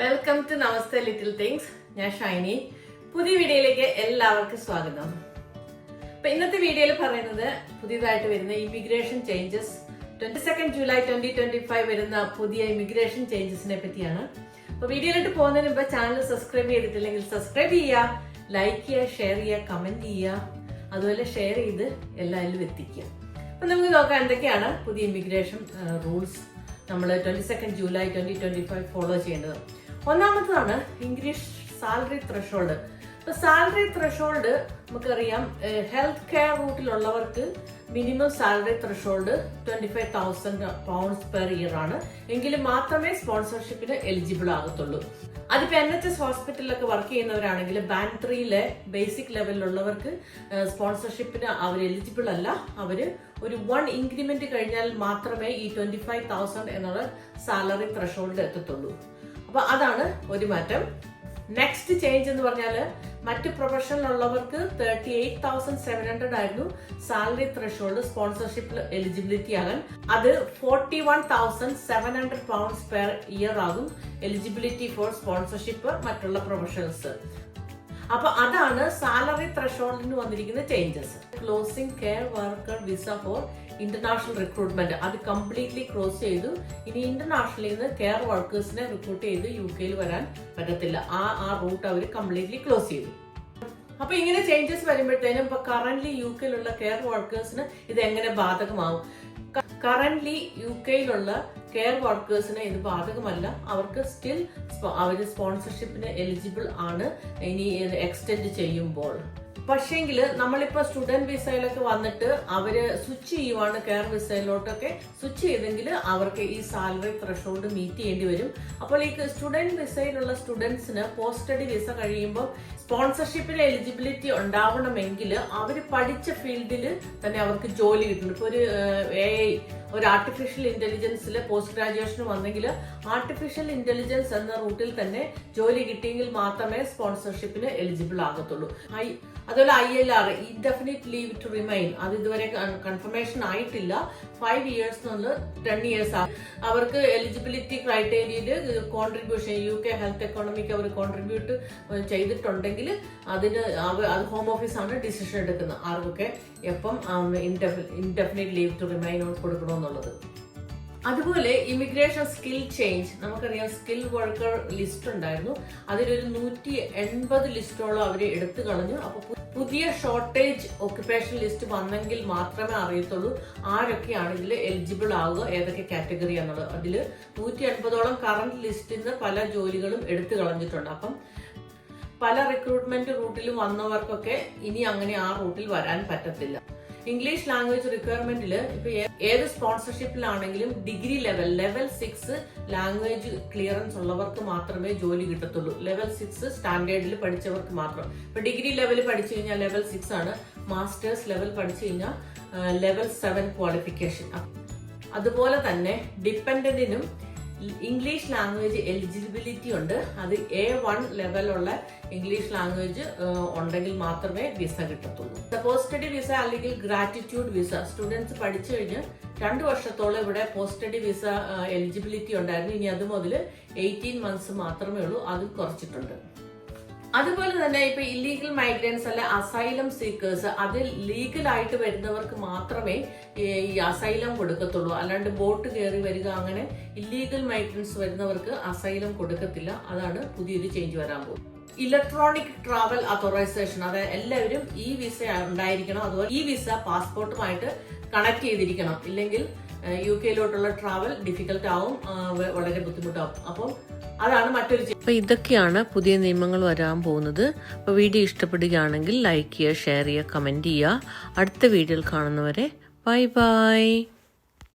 Welcome to Namaste little things ഞാൻ ഷൈനി. പുതിയ വീഡിയോയിലേക്ക് എല്ലാവർക്കും സ്വാഗതം. അപ്പൊ ഇന്നത്തെ വീഡിയോയിൽ പറയുന്നത് പുതിയതായിട്ട് വരുന്ന immigration changes twenty second July twenty twenty five വരുന്ന പുതിയ ഇമിഗ്രേഷൻ ചേഞ്ചസിനെ പറ്റിയാണ്. അപ്പൊ വീഡിയോയിലോട്ട് പോകുന്നതിന് മുമ്പ് ചാനൽ സബ്സ്ക്രൈബ് ചെയ്തിട്ടില്ലെങ്കിൽ സബ്സ്ക്രൈബ് ചെയ്യുക ലൈക്ക് ചെയ്യുക ഷെയർ ചെയ്യുക കമന്റ് ചെയ്യുക. അതുപോലെ ഷെയർ ചെയ്ത് എല്ലാവരിലും എത്തിക്കുക. അപ്പൊ നമുക്ക് നോക്കാം എന്തൊക്കെയാണ് പുതിയ ഇമിഗ്രേഷൻ റൂൾസ് നമ്മൾ twenty second July twenty twenty five follow ചെയ്യേണ്ടത്. ഒന്നാമത്തതാണ് ഇംഗ്ലീഷ് സാലറി ത്രഷോൾഡ് ഇപ്പൊ സാലറി ത്രഷോൾഡ് നമുക്കറിയാം health care റൂട്ടിലുള്ളവർക്ക് minimum salary threshold twenty five thousand pounds per year ആണ്. എങ്കിലും മാത്രമേ സ്പോൺസർഷിപ്പിന് എലിജിബിൾ ആകത്തുള്ളൂ. അതിപ്പോ എൻ എച്ച് എസ് ഹോസ്പിറ്റലിലൊക്കെ വർക്ക് ചെയ്യുന്നവരാണെങ്കിൽ ബാങ്ക് ത്രീയിലെ ബേസിക് ലെവലിലുള്ളവർക്ക് സ്പോൺസർഷിപ്പിന് അവർ എലിജിബിൾ അല്ല. അവർ ഒരു വൺ ഇൻക്രിമെന്റ് കഴിഞ്ഞാൽ മാത്രമേ ഈ ട്വന്റി ഫൈവ് തൗസൻഡ് എന്നുള്ള സാലറി ത്രഷോൾഡ് എത്തത്തുള്ളൂ. അപ്പൊ അതാണ് ഒരു മാറ്റം. നെക്സ്റ്റ് ചേഞ്ച് എന്ന് പറഞ്ഞാൽ മറ്റ് പ്രൊഫഷനിലുള്ളവർക്ക് thirty eight thousand seven hundred ആയിരുന്നു സാലറി ത്രഷോൾഡ് സ്പോൺസർഷിപ്പിൽ എലിജിബിലിറ്റി ആകാൻ. അത് forty one thousand seven hundred pounds per year ആകും എലിജിബിലിറ്റി ഫോർ സ്പോൺസർഷിപ്പ് മറ്റുള്ള പ്രൊഫഷണൽസ് അപ്പൊ അതാണ് സാലറി ത്രഷോൾഡിന് വന്നിരിക്കുന്ന changes closing care worker visa for international recruitment അത് കംപ്ലീറ്റ്ലി ക്ലോസ് ചെയ്തു. ഇനി ഇന്റർനാഷണലിൽ നിന്ന് കെയർ വർക്കേഴ്സിനെ റിക്രൂട്ട് ചെയ്ത് യു കെയിൽ വരാൻ പറ്റത്തില്ല. ആ ആ റൂട്ട് അവർ കംപ്ലീറ്റ്ലി ക്ലോസ് ചെയ്തു. അപ്പൊ ഇങ്ങനെ ചേഞ്ചസ് വരുമ്പോഴത്തേനും ഇപ്പൊ കറന്റ് യു കെയിലുള്ള കെയർ വർക്കേഴ്സിന് ഇത് എങ്ങനെ ബാധകമാവും? കറന്റ് യു കെയിലുള്ള കെയർ വർക്കേഴ്സിന് ഇത് ബാധകമല്ല. അവർക്ക് സ്റ്റിൽ അവർ സ്പോൺസർഷിപ്പിന് എലിജിബിൾ ആണ്. ഇനി എക്സ്റ്റെൻഡ് ചെയ്യുമ്പോൾ. പക്ഷേങ്കിൽ നമ്മളിപ്പോ സ്റ്റുഡന്റ് വിസയിലൊക്കെ വന്നിട്ട് അവർ സ്വിച്ച് ചെയ്യുവാണ് കെയർ വിസയിലോട്ടൊക്കെ സ്വിച്ച് ചെയ്തെങ്കിൽ അവർക്ക് ഈ സാലറി ത്രഷോൾഡ് മീറ്റ് ചെയ്യേണ്ടി വരും. അപ്പോൾ ഈ സ്റ്റുഡന്റ് വിസയിലുള്ള സ്റ്റുഡൻസിന് പോസ്റ്റ് സ്റ്റഡി വിസ കഴിയുമ്പോൾ സ്പോൺസർഷിപ്പിന് എലിജിബിലിറ്റി ഉണ്ടാവണമെങ്കിൽ അവർ പഠിച്ച ഫീൽഡിൽ തന്നെ അവർക്ക് ജോലി കിട്ടുന്നു ഇപ്പൊ ഒരു എ ഒരു ആർട്ടിഫിഷ്യൽ ഇന്റലിജൻസിൽ പോസ്റ്റ് ഗ്രാജുവേഷൻ വന്നെങ്കിൽ ആർട്ടിഫിഷ്യൽ ഇന്റലിജൻസ് എന്ന റൂട്ടിൽ തന്നെ ജോലി കിട്ടിയെങ്കിൽ മാത്രമേ സ്പോൺസർഷിപ്പിന് എലിജിബിൾ ആകത്തുള്ളൂ. ഐ അതുപോലെ I L R indefinite leave to remain അത് ഇതുവരെ കൺഫർമേഷൻ ആയിട്ടില്ല. ഫൈവ് ഇയേഴ്സ് എന്നുള്ള ടെൻ ഇയേഴ്സ് ആണ് അവർക്ക് എലിജിബിലിറ്റി ക്രൈറ്റീരിയയിൽ കോൺട്രിബ്യൂഷൻ യു കെ ഹെൽത്ത് എക്കോണമിക്ക് അവർ കോൺട്രിബ്യൂട്ട് ചെയ്തിട്ടുണ്ടെങ്കിൽ അതിന് അത് ഹോം ഓഫീസാണ് ഡിസിഷൻ എടുക്കുന്നത്. ആർക്കൊക്കെ എപ്പം ഇൻഡെഫിനിറ്റ് ലീവ് ടു റിമൈൻ കൊടുക്കണമെന്നുള്ളത് അതുപോലെ ഇമിഗ്രേഷൻ സ്കിൽ ചേഞ്ച് നമുക്കറിയാം സ്കിൽ വർക്കർ ലിസ്റ്റ് ഉണ്ടായിരുന്നു. അതിലൊരു നൂറ്റി എൺപത് ലിസ്റ്റോളം അവർ എടുത്തു കളഞ്ഞു. അപ്പൊ പുതിയ ഷോർട്ടേജ് ഓക്യുപ്പേഷൻ ലിസ്റ്റ് വന്നെങ്കിൽ മാത്രമേ അറിയത്തുള്ളൂ ആരൊക്കെയാണ് ഇതിൽ എലിജിബിൾ ആവുക ഏതൊക്കെ കാറ്റഗറി എന്നുള്ളത് അതിൽ നൂറ്റി എൺപതോളം കറണ്ട് ലിസ്റ്റിൽ നിന്ന് പല ജോലികളും എടുത്തു കളഞ്ഞിട്ടുണ്ട്. അപ്പം പല റിക്രൂട്ട്മെന്റ് റൂട്ടിലും വന്നവർക്കൊക്കെ ഇനി അങ്ങനെ ആ റൂട്ടിൽ വരാൻ പറ്റത്തില്ല. ഇംഗ്ലീഷ് ലാംഗ്വേജ് റിക്വയർമെന്റിൽ ഇപ്പൊ ഏത് സ്പോൺസർഷിപ്പിലാണെങ്കിലും degree level level six language clearance ഉള്ളവർക്ക് മാത്രമേ ജോലി കിട്ടത്തുള്ളൂ. ലെവൽ സിക്സ് സ്റ്റാൻഡേർഡിൽ പഠിച്ചവർക്ക് മാത്രം. ഇപ്പൊ ഡിഗ്രി ലെവൽ പഠിച്ചു കഴിഞ്ഞാൽ ലെവൽ സിക്സ് ആണ്. മാസ്റ്റേഴ്സ് ലെവൽ പഠിച്ചു കഴിഞ്ഞാൽ ലെവൽ സെവൻ ക്വാളിഫിക്കേഷൻ അതുപോലെ തന്നെ ഡിപ്പെൻഡന്റിനും ഇംഗ്ലീഷ് ലാംഗ്വേജ് എലിജിബിലിറ്റി ഉണ്ട്. അത് എ വൺ ലെവലുള്ള ഇംഗ്ലീഷ് ലാംഗ്വേജ് ഉണ്ടെങ്കിൽ മാത്രമേ വിസ കിട്ടത്തുള്ളൂ. പോസ്റ്റ് സ്റ്റഡി വിസ അല്ലെങ്കിൽ ഗ്രാറ്റിറ്റ്യൂഡ് വിസ സ്റ്റുഡൻസ് പഠിച്ചു കഴിഞ്ഞ് രണ്ട് വർഷത്തോളം ഇവിടെ പോസ്റ്റ് സ്റ്റഡി വിസ എലിജിബിലിറ്റി ഉണ്ടായിരുന്നു. ഇനി അത് മുതൽ എയ്റ്റീൻ മന്ത്സ് മാത്രമേ ഉള്ളൂ. അത് കുറച്ചിട്ടുണ്ട്. അതുപോലെ തന്നെ ഇപ്പൊ ഇല്ലീഗൽ മൈഗ്രൻസ് അല്ലെ അസൈലം സീക്കേഴ്സ് അതിൽ ലീഗലായിട്ട് വരുന്നവർക്ക് മാത്രമേ ഈ അസൈലം കൊടുക്കത്തുള്ളൂ. അല്ലാണ്ട് ബോട്ട് കയറി വരിക അങ്ങനെ ഇല്ലീഗൽ മൈഗ്രൻസ് വരുന്നവർക്ക് അസൈലം കൊടുക്കത്തില്ല. അതാണ് പുതിയൊരു ചേഞ്ച് വരാൻ പോകും ഇലക്ട്രോണിക് ട്രാവൽ അതോറൈസേഷൻ അതായത് എല്ലാവരും ഈ വിസ ഉണ്ടായിരിക്കണം. അതുപോലെ ഈ വിസ പാസ്പോർട്ടുമായിട്ട് കണക്ട് ചെയ്തിരിക്കണം. ഇല്ലെങ്കിൽ യു കെയിലോട്ടുള്ള ട്രാവൽ ഡിഫിക്കൽട്ട് ആവും വളരെ ബുദ്ധിമുട്ടാവും. അപ്പം അതാണ് മറ്റൊരു അപ്പൊ ഇതൊക്കെയാണ് പുതിയ നിയമങ്ങൾ വരാൻ പോകുന്നത്. അപ്പൊ വീഡിയോ ഇഷ്ടപ്പെടുകയാണെങ്കിൽ ലൈക്ക് ചെയ്യുക ഷെയർ ചെയ്യുക കമന്റ് ചെയ്യുക. അടുത്ത വീഡിയോയിൽ കാണുന്നവരെ ബൈ ബൈ.